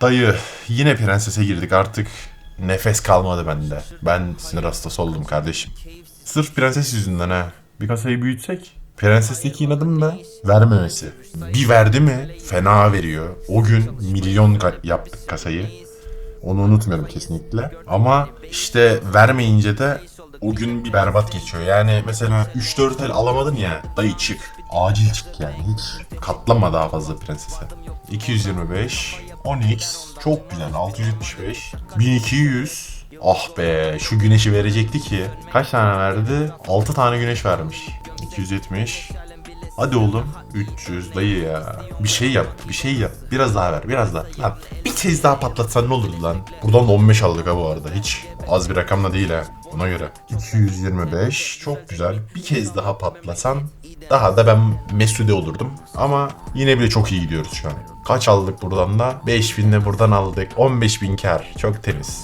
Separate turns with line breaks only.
Dayı yine prensese girdik artık. Nefes kalmadı bende. Ben sinir hastası oldum kardeşim. Sırf prenses yüzünden ha. Bir kasayı büyütsek. Prensesteki inadım da vermemesi. Bir verdi mi fena veriyor. O gün milyon ka- yaptık kasayı. Onu unutmuyorum kesinlikle. Ama işte vermeyince de o gün bir berbat geçiyor. Yani mesela 3-4 el alamadın ya dayı çık. Acil çık yani hiç katlanma daha fazla prensese. 225 10x çok güzel 675 1200 Ah be şu güneşi verecekti ki. Kaç tane verdi? 6 tane güneş vermiş. 270 Hadi oğlum 300 dayı ya. Bir şey yap, bir şey yap. Biraz daha ver, biraz daha. Lan bir kez daha patlatsan ne olurdu lan? Buradan da 15 aldık ha bu arada. Hiç az bir rakamla değil ha. Ona göre. 225 çok güzel. Bir kez daha patlasan daha da ben Mesude olurdum. Ama yine bile çok iyi gidiyoruz şu an. Kaç aldık buradan da? 5000 de buradan aldık. 15.000 kar. Çok temiz.